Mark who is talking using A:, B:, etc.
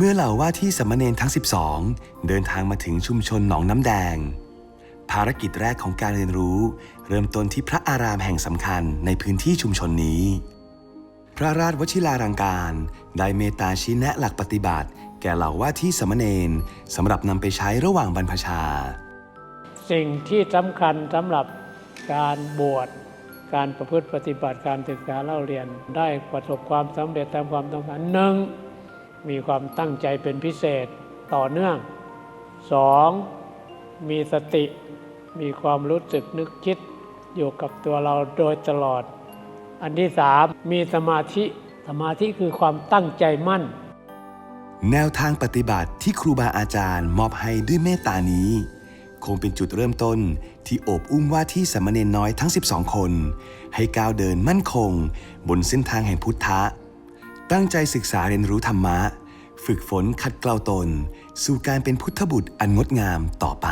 A: เมื่อเหล่าว่าที่สามเณรทั้ง 12 เดินทางมาถึงชุมชนหนองน้ำแดง ภารกิจแรกของการเรียนรู้ เริ่มต้นที่พระอารามแห่งสำคัญในพื้นที่ชุมชนนี้ พระราชวชิรารังการ ได้เมตตาชี้แนะหลักปฏิบัติ แก่เหล่าว่าที่สามเณรสำหรับนำไปใช้ระหว่างบรรพชา
B: สิ่งที่สำคัญสำหรับการบวชการประพฤติปฏิบัติการศึกษาเล่าเรียนได้ประสบความสำเร็จตามความต้องการหนึ่ง มีความตั้งใจเป็นพิเศษต่อเนื่องสองมีสติ มีความรู้สึกนึกคิดอยู่กับตัวเราโดยตลอด อันที่สามมีสมาธิ สมาธิคือความตั้งใจมั่น
A: แนวทางปฏิบัติที่ครูบาอาจารย์มอบให้ด้วยเมตตานี้ คงเป็นจุดเริ่มต้นที่โอบอุ้มว่าที่สามเณรน้อยทั้ง 12 คน ให้ก้าวเดินมั่นคง บนเส้นทางแห่งพุทธะ ตั้งใจศึกษาเรียนรู้ธรรมะ ฝึกฝนขัดเกลาตน สู่การเป็นพุทธบุตรอันงดงามต่อไป